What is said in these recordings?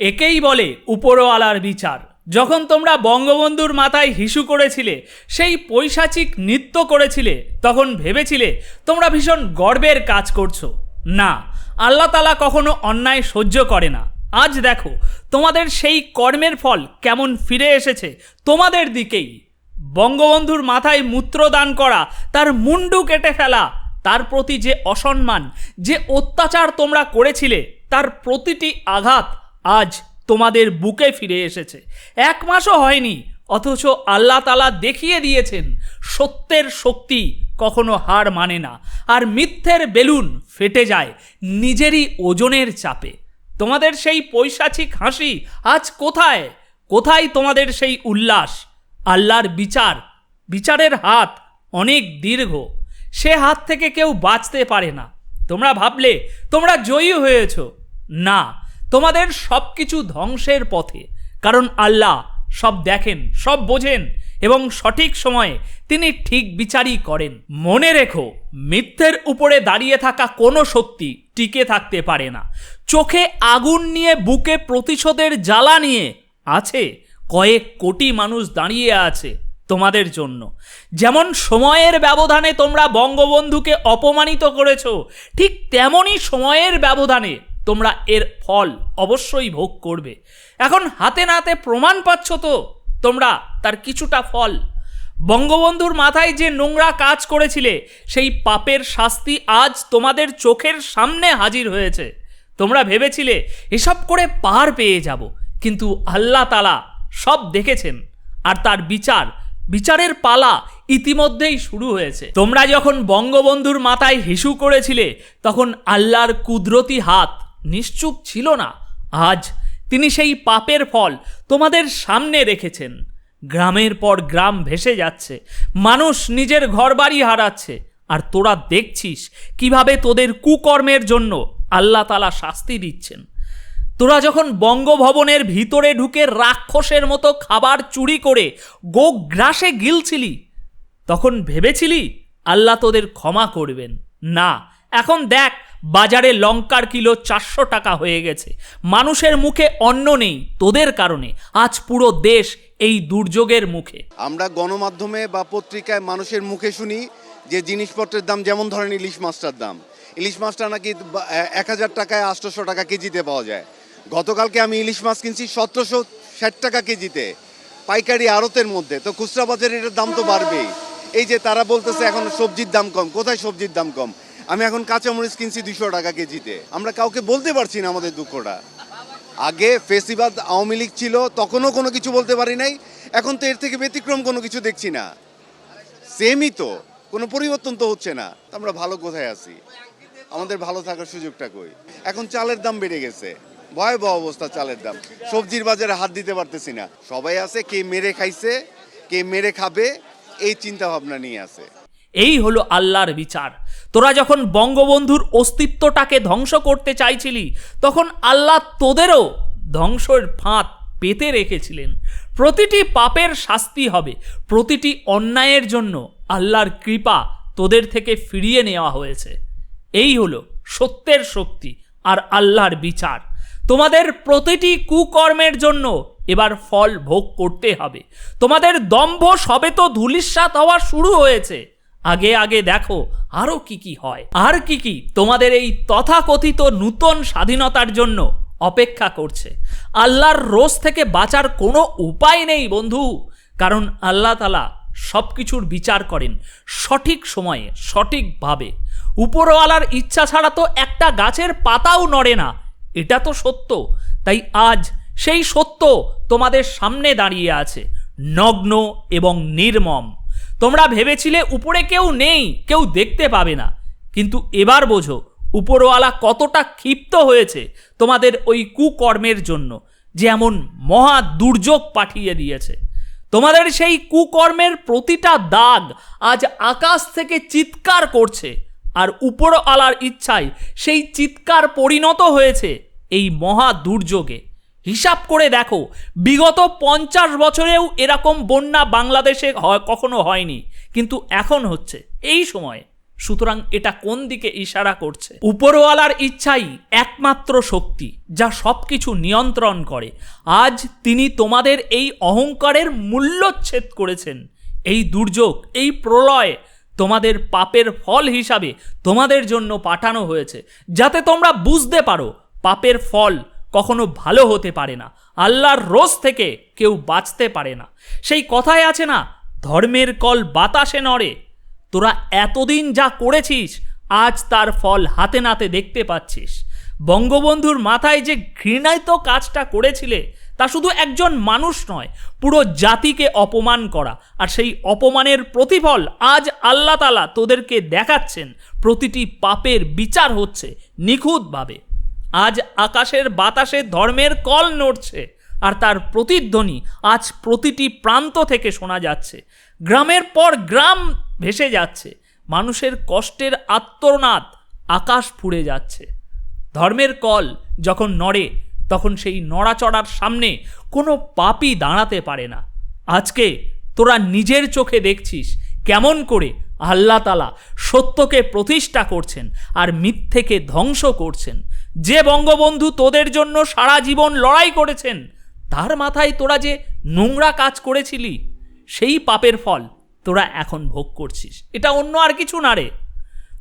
একেই বলে উপরওয়ালার বিচার। যখন তোমরা বঙ্গবন্ধুর মাথায় হিসু করেছিলে, সেই পৈশাচিক নৃত্য করেছিলে, তখন ভেবেছিলে তোমরা ভীষণ গর্বের কাজ করছ। না, আল্লাহ তালা কখনো অন্যায় সহ্য করে না। আজ দেখো, তোমাদের সেই কর্মের ফল কেমন ফিরে এসেছে তোমাদের দিকেই। বঙ্গবন্ধুর মাথায় মূত্রদান করা, তার মুন্ডু কেটে ফেলা, তার প্রতি যে অসম্মান, যে অত্যাচার তোমরা করেছিলে, তার প্রতিটি আঘাত আজ তোমাদের বুকে ফিরে এসেছে। এক মাসও হয়নি, অথচ আল্লাহ তালা দেখিয়ে দিয়েছেন, সত্যের শক্তি কখনো হার মানে না, আর মিথ্যের বেলুন ফেটে যায় নিজেরই ওজনের চাপে। তোমাদের সেই পৈশাচিক হাসি আজ কোথায়? কোথায় তোমাদের সেই উল্লাস? আল্লাহর বিচার, বিচারের হাত অনেক দীর্ঘ, সে হাত থেকে কেউ বাঁচতে পারে না। তোমরা ভাবলে, তোমরা জয়ী হয়েছ। না তোমাদের সব কিছু ধ্বংসের পথে। কারণ আল্লাহ সব দেখেন, সব বোঝেন এবং সঠিক সময়ে তিনি ঠিক বিচারই করেন। মনে রেখো, মিথ্যের উপরে দাঁড়িয়ে থাকা কোনো শক্তি টিকে থাকতে পারে না। চোখে আগুন নিয়ে, বুকে প্রতিশোধের জ্বালা নিয়ে আছে, কয়েক কোটি মানুষ দাঁড়িয়ে আছে তোমাদের জন্য। যেমন সময়ের ব্যবধানে তোমরা বঙ্গবন্ধুকে অপমানিত করেছ, ঠিক তেমনই সময়ের ব্যবধানে তোমরা এর ফল অবশ্যই ভোগ করবে। এখন হাতে নাতে প্রমাণ পাচ্ছ তো, তোমরা তার কিছুটা ফল। বঙ্গবন্ধুর মাথায় যে নোংরা কাজ করেছিলে, সেই পাপের শাস্তি আজ তোমাদের চোখের সামনে হাজির হয়েছে। তোমরা ভেবেছিলে, এসব করে পার পেয়ে যাব, কিন্তু আল্লাহ তালা সব দেখেছেন, আর তার বিচার, বিচারের পালা ইতিমধ্যেই শুরু হয়েছে। তোমরা যখন বঙ্গবন্ধুর মাথায় হিসু করেছিলে, তখন আল্লাহর কুদরতি হাত নিশ্চুপ ছিল না। আজ তিনি সেই পাপের ফল তোমাদের সামনে রেখেছেন। গ্রামের পর গ্রাম ভেসে যাচ্ছে। মানুষ নিজের ঘরবাড়ি হারাচ্ছে। আর তোরা দেখছিস কীভাবে তোদের কুকর্মের জন্য আল্লাহ তালা শাস্তি দিচ্ছেন। তোরা যখন বঙ্গভবনের ভিতরে ঢুকে রাক্ষসের মতো খাবার চুরি করে গো গ্রাসে গিলছিলি, তখন ভেবেছিলি আল্লাহ তোদের ক্ষমা করবেন। না, এখন দেখ বাজারে লঙ্কার কিলো চারশো টাকা হয়ে গেছে। মানুষের মুখে অন্ন নেই, তোদের কারণে। আজ পুরো দেশ এই দুর্যোগের মুখে। আমরা গণমাধ্যমে বা পত্রিকায় মানুষের মুখে শুনি যে জিনিসপত্রের দাম যেমন ধরেন ইলিশ মাছটার দাম। ইলিশ মাছটা নাকি এক হাজার টাকায় আটশোশো টাকা কেজিতে পাওয়া যায়। গতকালকে আমি ইলিশ মাছ কিনছি সতেরোশো ষাট টাকা কেজিতে, পাইকারি আড়তের মধ্যে। তো খুচরা বাজারে এটার দাম তো বাড়বেই। এই যে তারা বলতেছে এখন সবজির দাম কম। কোথায় সবজির দাম কম? আমি এখন কাঁচামরিচ কিনছি দুশো টাকা কেজিতে। আমরা কাউকে বলতে পারছি না আমাদের দুঃখটা। আগে ফেসিবাদ আওয়ামী লীগ ছিল, তখনও কোনো কিছু বলতে পারি নাই, এখন তো এর থেকে ব্যতিক্রম কোনো কিছু দেখছি না। সেমই তো, কোনো পরিবর্তন তো হচ্ছে না আমরা ভালো কোথায় আছি? আমাদের ভালো থাকার সুযোগটা কই? এখন চালের দাম বেড়ে গেছে, ভয়াবহ অবস্থা চালের দাম। সবজির বাজারে হাত দিতে পারতেছি না। সবাই আছে, কে মেরে খাইছে, কে মেরে খাবে, এই চিন্তা ভাবনা নিয়ে আছে। এই হলো আল্লাহর বিচার। তোরা যখন বঙ্গবন্ধুর অস্তিত্বটাকে ধ্বংস করতে চাইছিলি, তখন আল্লাহ তোদেরও ধ্বংসের ফাঁদ পেতে রেখেছিলেন। প্রতিটি পাপের শাস্তি হবে, প্রতিটি অন্যায়ের জন্য আল্লাহর কৃপা তোদের থেকে ফিরিয়ে নেওয়া হয়েছে। এই হলো সত্যের শক্তি আর আল্লাহর বিচার। তোমাদের প্রতিটি কুকর্মের জন্য এবার ফল ভোগ করতে হবে। তোমাদের দম্ভ সবে তো ধুলিস্বাত হওয়া শুরু হয়েছে। আগে আগে দেখো আরও কি কি হয়। আর কি কি তোমাদের এই তথাকথিত নূতন স্বাধীনতার জন্য অপেক্ষা করছে। আল্লাহর রোজ থেকে বাঁচার কোনো উপায় নেই, বন্ধু। কারণ আল্লাহ তালা সব কিছুর বিচার করেন সঠিক সময়ে, সঠিকভাবে। উপরওয়ালার ইচ্ছা ছাড়া তো একটা গাছের পাতাও নড়ে না। এটা তো সত্য। তাই আজ সেই সত্য তোমাদের সামনে দাঁড়িয়ে আছে, নগ্ন এবং নির্মম। তোমরা ভেবেছিলে উপরে কেউ নেই, কেউ দেখতে পাবে না। কিন্তু এবার বোঝো, উপরওয়ালা কতটা ক্ষিপ্ত হয়েছে তোমাদের ওই কুকর্মের জন্য যে এমন মহা দুর্যোগ পাঠিয়ে দিয়েছে। তোমাদের সেই কুকর্মের প্রতিটা দাগ আজ আকাশ থেকে চিৎকার করছে, আর উপরওয়ালার ইচ্ছায় সেই চিৎকার পরিণত হয়েছে এই মহা দুর্যোগে। হিসাব করে দেখো, বিগত পঞ্চাশ বছরেও এরকম বন্যা বাংলাদেশে হয়- কখনো হয়নি। কিন্তু এখন হচ্ছে, এই সময়ে। সুতরাং এটা কোন দিকে ইশারা করছে? উপরওয়ালার ইচ্ছাই একমাত্র শক্তি, যা সব কিছু নিয়ন্ত্রণ করে। আজ তিনি তোমাদের এই অহংকারের মূল্যচ্ছেদ করেছেন। এই দুর্যোগ, এই প্রলয় তোমাদের পাপের ফল হিসাবে তোমাদের জন্য পাঠানো হয়েছে, যাতে তোমরা বুঝতে পারো পাপের ফল কখনো ভালো হতে পারে না। আল্লাহর রোজ থেকে কেউ বাঁচতে পারে না। সেই কথায় আছে না, ধর্মের কল বাতাসে নড়ে। তোরা এতদিন যা করেছিস, আজ তার ফল হাতে নাতে দেখতে পাচ্ছিস। বঙ্গবন্ধুর মাথায় যে ঘৃণায় তো কাজটা করেছিলে, তা শুধু একজন মানুষ নয়, পুরো জাতিকে অপমান করা। আর সেই অপমানের প্রতিফল আজ আল্লাহ তালা তোদেরকে দেখাচ্ছেন। প্রতিটি পাপের বিচার হচ্ছে নিখুঁতভাবে। আজ আকাশের বাতাসে ধর্মের কল নড়ছে, আর তার প্রতিধ্বনি আজ প্রতিটি প্রান্ত থেকে শোনা যাচ্ছে। গ্রামের পর গ্রাম ভেসে যাচ্ছে। মানুষের কষ্টের আত্মনাদ আকাশ ফুড়ে যাচ্ছে। ধর্মের কল যখন নড়ে, তখন সেই নড়াচড়ার সামনে কোনো পাপই দাঁড়াতে পারে না। আজকে তোরা নিজের চোখে দেখছিস কেমন করে আল্লাহ তালা সত্যকে প্রতিষ্ঠা করছেন আর মিথ্যেকে ধ্বংস করছেন। যে বঙ্গবন্ধু তোদের জন্য সারা জীবন লড়াই করেছেন, তার মাথায় তোরা যে নোংরা কাজ করেছিলি, সেই পাপের ফল তোরা এখন ভোগ করছিস। এটা অন্য আর কিছু না রে।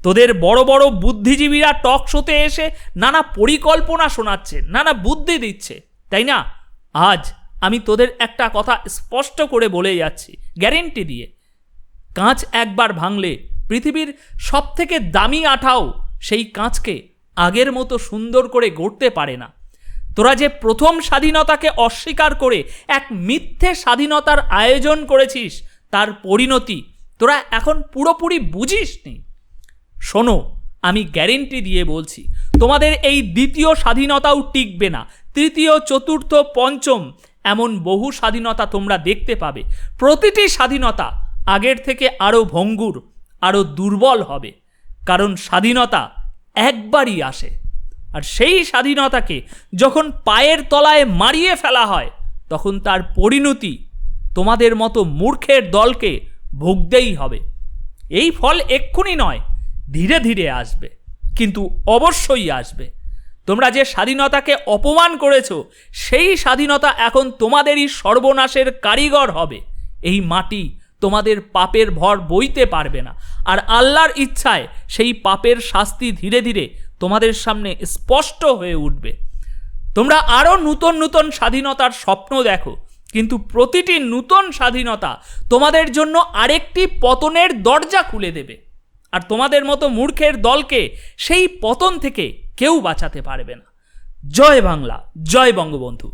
তোদের বড় বড় বুদ্ধিজীবীরা টক শোতে এসে নানা পরিকল্পনা শোনাচ্ছে, নানা বুদ্ধি দিচ্ছে। তাই না? আজ আমি তোদের একটা কথা স্পষ্ট করে বলে যাচ্ছি, গ্যারেন্টি দিয়ে। কাঁচ একবার ভাঙলে পৃথিবীর সব থেকে দামি আঠাও সেই কাঁচকে আগের মতো সুন্দর করে গড়তে পারে না। তোরা যে প্রথম স্বাধীনতাকে অস্বীকার করে এক মিথ্যে স্বাধীনতার আয়োজন করেছিস, তার পরিণতি তোরা এখন পুরোপুরি বুঝিসনি। শোনো, আমি গ্যারেন্টি দিয়ে বলছি, তোমাদের এই দ্বিতীয় স্বাধীনতাও টিকবে না, তৃতীয়, চতুর্থ, পঞ্চম এমন বহু স্বাধীনতা তোমরা দেখতে পাবে। প্রতিটি স্বাধীনতা আগের থেকে আরও ভঙ্গুর আরও দুর্বল হবে, কারণ স্বাধীনতা একবারই আসে। আর সেই স্বাধীনতাকে যখন পায়ের তলায় মারিয়ে ফেলা হয়, তখন তার পরিণতি তোমাদের মতো মূর্খের দলকে ভুগতেই হবে। এই ফল এক্ষুনি নয়, ধীরে ধীরে আসবে, কিন্তু অবশ্যই আসবে। তোমরা যে স্বাধীনতাকে অপমান করেছ, সেই স্বাধীনতা এখন তোমাদেরই সর্বনাশের কারিগর হবে, এই মাটি তোমাদের পাপের ভর বইতে পারবে না। আর আল্লাহর ইচ্ছায় সেই পাপের শাস্তি ধীরে ধীরে তোমাদের সামনে স্পষ্ট হয়ে উঠবে। তোমরা আরও নূতন নূতন স্বাধীনতার স্বপ্ন দেখো, কিন্তু প্রতিটি নূতন স্বাধীনতা তোমাদের জন্য আরেকটি পতনের দরজা খুলে দেবে। আর তোমাদের মতো মূর্খের দলকে সেই পতন থেকে কেউ বাঁচাতে পারবে না। জয় বাংলা, জয় বঙ্গবন্ধু।